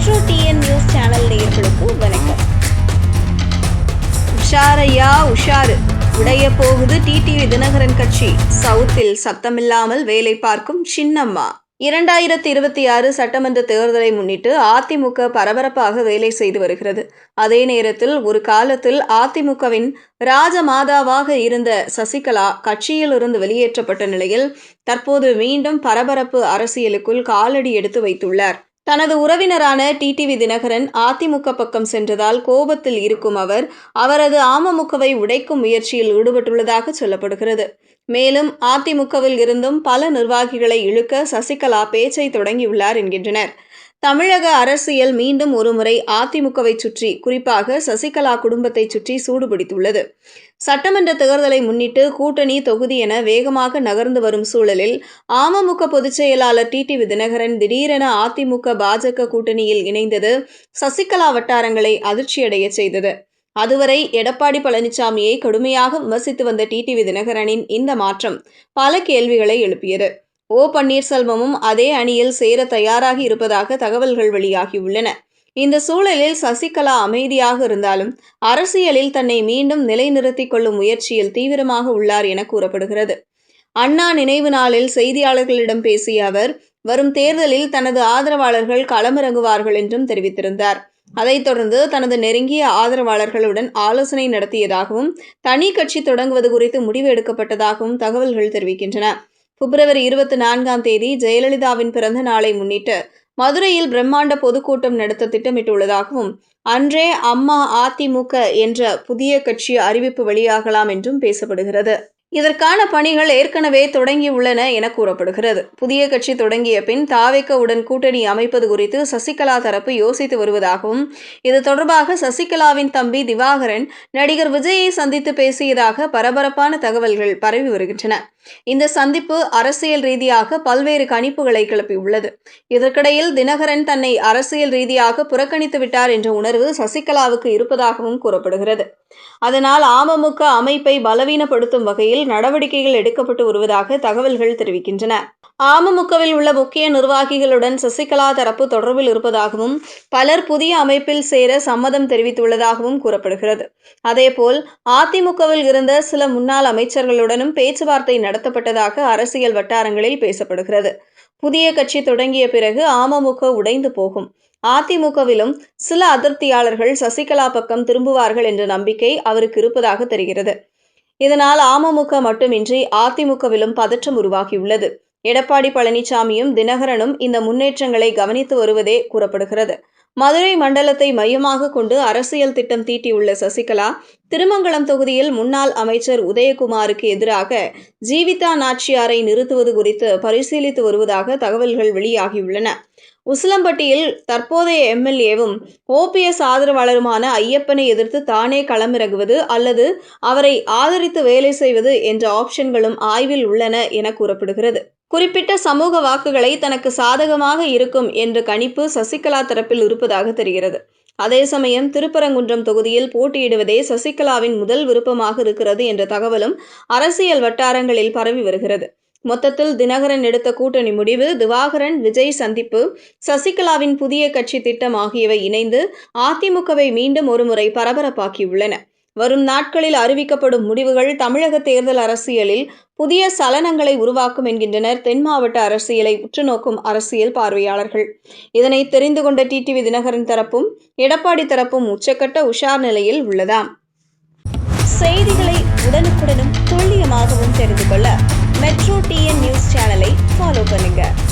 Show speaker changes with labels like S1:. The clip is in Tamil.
S1: மெட்ரோ டிஎன் நியூஸ் சேனல் நேயர்களுக்கு வணக்கம். உஷாரையா உஷாரு. உடைய போகுது டிடிவி தினகரன் கட்சி. சவுத்தில் சத்தமில்லாமல் வேலை பார்க்கும் சின்னம்மா. இரண்டாயிரத்தி இருபத்தி ஆறு சட்டமன்ற தேர்தலை முன்னிட்டு அதிமுக பரபரப்பாக வேலை செய்து வருகிறது. அதே நேரத்தில் ஒரு காலத்தில் அதிமுகவின் ராஜமாதாவாக இருந்த சசிகலா கட்சியிலிருந்து வெளியேற்றப்பட்ட நிலையில் தற்போது மீண்டும் பரபரப்பு அரசியலுக்குள் காலடி எடுத்து வைத்துள்ளார். தனது உறவினரான டிடிவி தினகரன் அதிமுக பக்கம் சென்றதால் கோபத்தில் இருக்கும் அவர் அவரது அமமுகவை உடைக்கும் முயற்சியில் ஈடுபட்டுள்ளதாக சொல்லப்படுகிறது. மேலும் அதிமுகவில் இருந்தும் பல நிர்வாகிகளை இழுக்க சசிகலா பேச்சை தொடங்கியுள்ளார் என்கின்றனர். தமிழக அரசியல் மீண்டும் ஒருமுறை அதிமுகவை சுற்றி குறிப்பாக சசிகலா குடும்பத்தை சுற்றி சூடுபிடித்துள்ளது. சட்டமன்ற தேர்தலை முன்னிட்டு கூட்டணி தொகுதி என வேகமாக நகர்ந்து வரும் சூழலில் அமமுக பொதுச் செயலாளர் டி. தினகரன் திடீரென அதிமுக பாஜக கூட்டணியில் இணைந்தது சசிகலா வட்டாரங்களை அதிர்ச்சியடைய செய்தது. அதுவரை எடப்பாடி பழனிசாமியை கடுமையாக விமர்சித்து வந்த டிடிவி தினகரனின் இந்த மாற்றம் பல கேள்விகளை எழுப்பியது. ஓ பன்னீர்செல்வமும் அதே அணியில் சேர தயாராகி இருப்பதாக தகவல்கள் வெளியாகியுள்ளன. இந்த சூழலில் சசிகலா அமைதியாக இருந்தாலும் அரசியலில் தன்னை மீண்டும் நிலைநிறுத்திக் கொள்ளும் முயற்சியில் தீவிரமாக உள்ளார் என கூறப்படுகிறது. அண்ணா நினைவு நாளில் செய்தியாளர்களிடம் பேசிய அவர் வரும் தேர்தலில் தனது ஆதரவாளர்கள் களமிறங்குவார்கள் என்றும் தெரிவித்திருந்தார். அதைத் தொடர்ந்து தனது நெருங்கிய ஆதரவாளர்களுடன் ஆலோசனை நடத்தியதாகவும் தனி கட்சி தொடங்குவது குறித்து முடிவு எடுக்கப்பட்டதாகவும் தகவல்கள் தெரிவிக்கின்றன. பிப்ரவரி இருபத்தி நான்காம் தேதி ஜெயலலிதாவின் பிறந்த நாளை முன்னிட்டு மதுரையில் பிரம்மாண்ட பொதுக்கூட்டம் நடத்த திட்டமிட்டுள்ளதாகவும் அன்றே அம்மா அதிமுக என்ற புதிய கட்சி அறிவிப்பு வெளியாகலாம் என்றும் பேசப்படுகிறது. இதற்கான பணிகள் ஏற்கனவே தொடங்கியுள்ளன என கூறப்படுகிறது. புதிய கட்சி தொடங்கிய பின் தாவேக்கவுடன் கூட்டணி அமைப்பது குறித்து சசிகலா தரப்பு யோசித்து வருவதாகவும் இது தொடர்பாக சசிகலாவின் தம்பி திவாகரன் நடிகர் விஜயை சந்தித்து பேசியதாக பரபரப்பான தகவல்கள் பரவி வருகின்றன. இந்த சந்திப்பு அரசியல் ரீதியாக பல்வேறு கணிப்புகளை கிளப்பியுள்ளது. இதற்கிடையில் தினகரன் தன்னை அரசியல் ரீதியாக புறக்கணித்து விட்டார் என்ற உணர்வு சசிகலாவுக்கு இருப்பதாகவும் கூறப்படுகிறது. அதனால் அமமுக அமைப்பை பலவீனப்படுத்தும் வகையில் நடவடிக்கைகள் எடுக்கப்பட்டு வருவதாக தகவல்கள் தெரிவிக்கின்றன. அமமுகவில் உள்ள முக்கிய நிர்வாகிகளுடன் சசிகலா தரப்பு தொடர்பில் இருப்பதாகவும் பலர் புதிய அமைப்பில் சேர சம்மதம் தெரிவித்துள்ளதாகவும் கூறப்படுகிறது. அதேபோல் அதிமுகவில் இருந்த சில முன்னாள் அமைச்சர்களுடனும் பேச்சுவார்த்தை நடத்தப்பட்டதாக அரசியல் வட்டாரங்களில் பேசப்படுகிறது. புதிய கட்சி தொடங்கிய பிறகு அமமுக உடைந்து போகும். அதிமுகவிலும் சில அதிருப்தியாளர்கள் சசிகலா பக்கம் திரும்புவார்கள் என்ற நம்பிக்கை அவருக்கு இருப்பதாக தெரிகிறது. இதனால் அமமுக மட்டுமின்றி அதிமுகவிலும் பதற்றம் உருவாகியுள்ளது. எடப்பாடி பழனிசாமியும் தினகரனும் இந்த முன்னேற்றங்களை கவனித்து வருவதே கூறப்படுகிறது. மதுரை மண்டலத்தை மையமாக கொண்டு அரசியல் திட்டம் தீட்டியுள்ள சசிகலா திருமங்கலம் தொகுதியில் முன்னாள் அமைச்சர் உதயகுமாருக்கு எதிராக ஜீவிதா நாச்சியாரை நிறுத்துவது குறித்து பரிசீலித்து வருவதாக தகவல்கள் வெளியாகியுள்ளன. உசிலம்பட்டியில் தற்போதைய எம்எல்ஏவும் ஓபிஎஸ் ஆதரவாளருமான ஐயப்பனை எதிர்த்து தானே களமிறங்குவது அல்லது அவரை ஆதரித்து வேலை செய்வது என்ற ஆப்ஷன்களும் ஆய்வில் உள்ளன என கூறப்படுகிறது. குறிப்பிட்ட சமூக வாக்குகளை தனக்கு சாதகமாக இருக்கும் என்ற கணிப்பு சசிகலா தரப்பில் இருப்பதாக தெரிகிறது. அதே சமயம் திருப்பரங்குன்றம் தொகுதியில் போட்டியிடுவதே சசிகலாவின் முதல் விருப்பமாக இருக்கிறது என்ற தகவலும் அரசியல் வட்டாரங்களில் பரவி வருகிறது. மொத்தத்தில் தினகரன் எடுத்த கூட்டணி முடிவு திவாகரன் விஜய் சந்திப்பு சசிகலாவின் புதிய கட்சி திட்டம் ஆகியவை இணைந்து அதிமுகவை மீண்டும் ஒருமுறை பரபரப்பாக்கியுள்ளன. வரும் நாட்களில் அறிவிக்கப்படும் முடிவுகள் தமிழக தேர்தல் அரசியலில் புதிய சலனங்களை உருவாக்கும் என்கின்றனர் தென் மாவட்ட அரசியலை உற்றுநோக்கும் அரசியல் பார்வையாளர்கள். இதனை தெரிந்து கொண்ட டிடிவி தினகரன் தரப்பும் எடப்பாடி தரப்பும் உச்சக்கட்ட உஷார் நிலையில் உள்ளதாம். செய்திகளை உடனுக்குடனும் துல்லியமாகவும் தெரிந்து கொள்ள மெட்ரோ டிஎன் நியூஸ் சேனலை ஃபாலோ பண்ணுங்கள்